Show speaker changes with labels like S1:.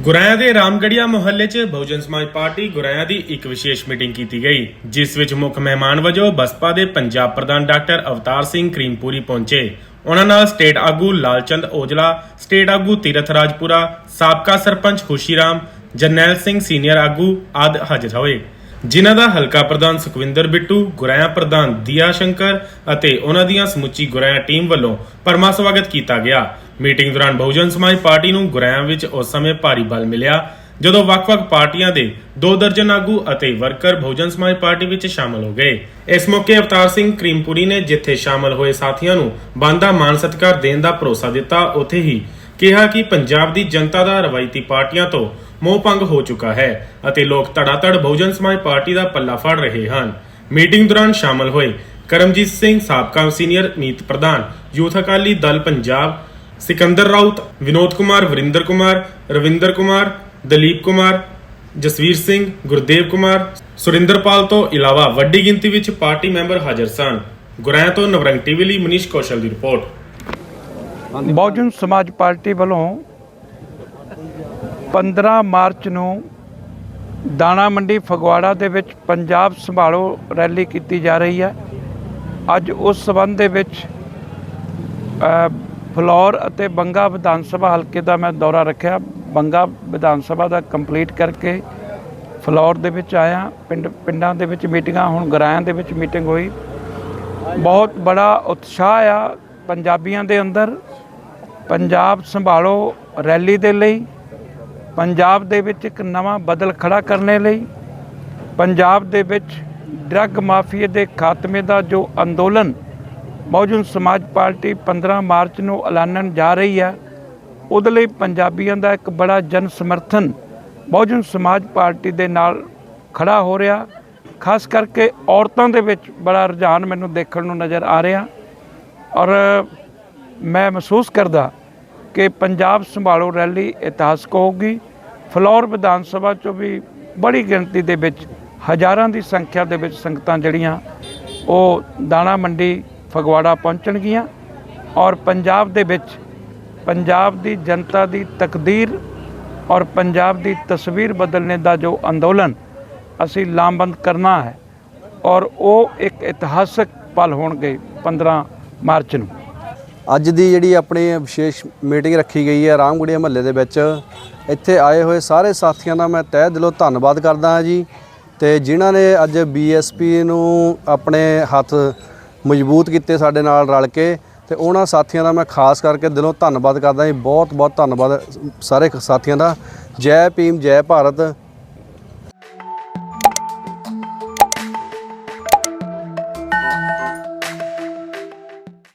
S1: ਗੁਰਾਇਆ ਦੇ ਰਾਮਗੜੀਆ ਮੁਹੱਲੇ 'ਚ ਬਹੁਜਨ ਸਮਾਜ ਪਾਰਟੀ ਗੁਰਾਇਆ ਦੀ ਇੱਕ ਵਿਸ਼ੇਸ਼ ਮੀਟਿੰਗ ਕੀਤੀ ਗਈ, ਜਿਸ ਵਿੱਚ ਮੁੱਖ ਮਹਿਮਾਨ ਵਜੋਂ ਬਸਪਾ ਦੇ ਪੰਜਾਬ ਪ੍ਰਧਾਨ ਡਾਕਟਰ ਅਵਤਾਰ ਸਿੰਘ ਕਰੀਮਪੁਰੀ ਪਹੁੰਚੇ। ਉਹਨਾਂ ਨਾਲ ਸਟੇਟ ਆਗੂ ਲਾਲਚੰਦ ਔਜਲਾ, ਸਟੇਟ ਆਗੂ ਤੀਰਥ ਰਾਜਪੁਰਾ, ਸਾਬਕਾ ਸਰਪੰਚ ਖੁਸ਼ੀਰਾਮ, ਜਰਨੈਲ ਸਿੰਘ ਸੀਨੀਅਰ ਆਗੂ ਆਦ ਹਾਜ਼ਰ ਹੋਏ। ਜਿਨ੍ਹਾਂ ਦਾ ਹਲਕਾ ਪ੍ਰਧਾਨ ਸੁਖਵਿੰਦਰ ਬਿੱਟੂ, ਗੁਰਾਇਆ ਪ੍ਰਧਾਨ ਦੀਆ ਸ਼ੰਕਰ ਅਤੇ ਉਹਨਾਂ ਦੀਆਂ ਸਮੁੱਚੀ ਗੁਰਾਇਆ ਟੀਮ ਵੱਲੋਂ ਪਰਮਾ ਸਵਾਗਤ ਕੀਤਾ ਗਿਆ। ਮੀਟਿੰਗ ਦੌਰਾਨ ਬਹੁਜਨ ਸਮਾਜ ਪਾਰਟੀ ਨੂੰ ਗੁਰਾਇਆ ਵਿੱਚ ਉਸ ਸਮੇਂ ਭਾਰੀ ਬਲ ਮਿਲਿਆ, ਜਦੋਂ ਵੱਖ-ਵੱਖ ਪਾਰਟੀਆਂ ਦੇ ਦੋ ਦਰਜਨ ਆਗੂ ਅਤੇ ਵਰਕਰ ਬਹੁਜਨ ਸਮਾਜ ਪਾਰਟੀ ਵਿੱਚ ਸ਼ਾਮਲ ਹੋ ਗਏ। ਇਸ ਮੌਕੇ ਅਵਤਾਰ ਸਿੰਘ ਕਰੀਮਪੁਰੀ ਨੇ ਜਿੱਥੇ ਸ਼ਾਮਲ ਹੋਏ ਸਾਥੀਆਂ ਨੂੰ ਬੰਦਾ ਮਾਨ ਸਤਿਕਾਰ ਦੇਣ ਦਾ ਭਰੋਸਾ ਦਿੱਤਾ, ਉੱਥੇ ਹੀ ਕਿਹਾ ਕਿ ਪੰਜਾਬ ਦੀ ਜਨਤਾ ਦਾ ਰਵਾਇਤੀ ਪਾਰਟੀਆਂ ਤੋਂ ਮੋਹ ਭੰਗ ਹੋ ਚੁੱਕਾ ਹੈ ਅਤੇ ਲੋਕ ਧੜਾਧੜ ਬਹੁਜਨ ਸਮਾਜ ਪਾਰਟੀ ਦਾ ਪੱਲਾ ਫੜ ਰਹੇ ਹਨ। ਮੀਟਿੰਗ ਦੌਰਾਨ ਸ਼ਾਮਲ ਹੋਏ ਕਰਮਜੀਤ ਸਿੰਘ ਸਾਬਕਾ ਸੀਨੀਅਰ ਮੀਤ ਪ੍ਰਧਾਨ, ਯੂਥ ਅਕਾਲੀ ਦਲ ਪੰਜਾਬ, ਸਿਕੰਦਰ ਰਾਉਤ ਵਿਨੋਦ ਕੁਮਾਰ, ਵਰਿੰਦਰ ਕੁਮਾਰ, ਰਵਿੰਦਰ ਕੁਮਾਰ, ਦਲੀਪ ਕੁਮਾਰ, ਜਸਵੀਰ ਸਿੰਘ, ਗੁਰਦੇਵ ਕੁਮਾਰ, ਸੁਰਿੰਦਰਪਾਲ ਤੋਂ ਇਲਾਵਾ ਵੱਡੀ ਗਿਣਤੀ ਵਿੱਚ ਪਾਰਟੀ ਮੈਂਬਰ ਹਾਜ਼ਰ ਸਨ। ਗੁਰਾਇਆ ਤੋਂ ਨਵਰੰਗ ਟੀਵੀ ਲਈ ਮਨੀਸ਼ ਕੌਸ਼ਲ ਦੀ ਰਿਪੋਰਟ।
S2: ਬਹੁਜਨ ਸਮਾਜ ਪਾਰਟੀ ਵੱਲੋਂ 15 ਮਾਰਚ ਨੂੰ ਦਾਣਾ ਮੰਡੀ ਫਗਵਾੜਾ ਦੇ ਵਿੱਚ ਪੰਜਾਬ ਸੰਭਾਲੋ ਰੈਲੀ ਕੀਤੀ ਜਾ ਰਹੀ ਹੈ। ਅੱਜ ਉਸ ਸਬੰਧ ਦੇ ਵਿੱਚ ਅ, ਫਲੌਰ ਅਤੇ ਬੰਗਾ ਵਿਧਾਨ ਸਭਾ ਹਲਕੇ ਦਾ ਮੈਂ ਦੌਰਾ ਰੱਖਿਆ। ਬੰਗਾ ਵਿਧਾਨ ਸਭਾ ਦਾ ਕੰਪਲੀਟ ਕਰਕੇ ਫਲੌਰ ਦੇ ਵਿੱਚ ਆਇਆ। ਪਿੰਡ ਪਿੰਡਾਂ ਦੇ ਵਿੱਚ ਮੀਟਿੰਗਾਂ ਹੁਣ ਗਰਾਇਆਂ ਦੇ ਵਿੱਚ ਮੀਟਿੰਗ ਹੋਈ। ਬਹੁਤ ਬੜਾ ਉਤਸ਼ਾਹ ਆ। ਪੰਜਾਬੀਆਂ ਦੇ ਅੰਦਰ ਪੰਜਾਬ ਸੰਭਾਲੋ ਰੈਲੀ ਦੇ ਲਈ, ਪੰਜਾਬ ਦੇ ਵਿੱਚ ਇੱਕ ਨਵਾਂ ਬਦਲ ਖੜਾ ਕਰਨੇ ਲਈ, ਪੰਜਾਬ ਦੇ ਵਿੱਚ ਡਰੱਗ ਮਾਫੀਏ ਦੇ ਖਾਤਮੇ ਦਾ ਜੋ ਅੰਦੋਲਨ ਬਹੁਜਨ ਸਮਾਜ ਪਾਰਟੀ 15 ਮਾਰਚ ਨੂੰ ਐਲਾਨਣ ਜਾ ਰਹੀ ਹੈ, ਉਹਦੇ ਲਈ ਪੰਜਾਬੀਆਂ ਦਾ ਇੱਕ ਬੜਾ ਜਨ ਸਮਰਥਨ ਬਹੁਜਨ ਸਮਾਜ ਪਾਰਟੀ ਦੇ ਨਾਲ ਖੜਾ ਹੋ ਰਿਹਾ, ਖਾਸ ਕਰਕੇ ਔਰਤਾਂ ਦੇ ਵਿੱਚ ਬੜਾ ਰੁਝਾਨ ਮੈਨੂੰ ਦੇਖਣ ਨੂੰ ਨਜ਼ਰ ਆ ਰਿਹਾ। ਔਰ ਮੈਂ ਮਹਿਸੂਸ ਕਰਦਾ ਕਿ ਪੰਜਾਬ ਸੰਭਾਲੋ ਰੈਲੀ ਇਤਿਹਾਸਕ ਹੋਊਗੀ। ਫਲੋਰ ਵਿਧਾਨ ਸਭਾ ਚੋਂ ਵੀ ਬੜੀ ਗਿਣਤੀ ਦੇ ਵਿੱਚ, ਹਜ਼ਾਰਾਂ ਦੀ ਸੰਖਿਆ ਦੇ ਵਿੱਚ ਸੰਗਤਾਂ ਜਿਹੜੀਆਂ, ਉਹ ਦਾਣਾ ਮੰਡੀ ਫਗਵਾੜਾ ਪਹੁੰਚਣਗੀਆਂ। ਔਰ ਪੰਜਾਬ ਦੇ ਵਿੱਚ, ਪੰਜਾਬ ਦੀ ਜਨਤਾ ਦੀ ਤਕਦੀਰ ਔਰ ਪੰਜਾਬ ਦੀ ਤਸਵੀਰ ਬਦਲਣੇ ਦਾ ਜੋ ਅੰਦੋਲਨ ਅਸੀਂ ਲਾਮਬੰਦ ਕਰਨਾ ਹੈ ਔਰ ਉਹ ਇੱਕ ਇਤਿਹਾਸਕ ਪਲ ਹੋਣਗੇ 15 ਮਾਰਚ ਨੂੰ।
S3: ਅੱਜ ਦੀ ਜਿਹੜੀ ਆਪਣੀ ਵਿਸ਼ੇਸ਼ ਮੀਟਿੰਗ ਰੱਖੀ ਗਈ ਹੈ ਰਾਮਗੜੀਆ ਮਹੱਲੇ ਦੇ ਵਿੱਚ, ਇੱਥੇ ਆਏ ਹੋਏ ਸਾਰੇ ਸਾਥੀਆਂ ਦਾ ਮੈਂ ਤਹਿ ਦਿਲੋਂ ਧੰਨਵਾਦ ਕਰਦਾ ਹਾਂ ਜੀ ਤੇ ਜਿਨ੍ਹਾਂ ਨੇ ਅੱਜ ਬੀਐਸਪੀ ਨੂੰ ਆਪਣੇ ਹੱਥ ਮਜ਼ਬੂਤ ਕੀਤੇ ਸਾਡੇ ਨਾਲ ਰਲ ਕੇ ਤੇ ਉਹਨਾਂ ਸਾਥੀਆਂ ਦਾ ਮੈਂ ਖਾਸ ਕਰਕੇ ਦਿਲੋਂ ਧੰਨਵਾਦ ਕਰਦਾ ਜੀ। ਬਹੁਤ ਬਹੁਤ ਧੰਨਵਾਦ ਸਾਰੇ ਸਾਥੀਆਂ ਦਾ। ਜੈ ਭੀਮ, ਜੈ ਭਾਰਤ।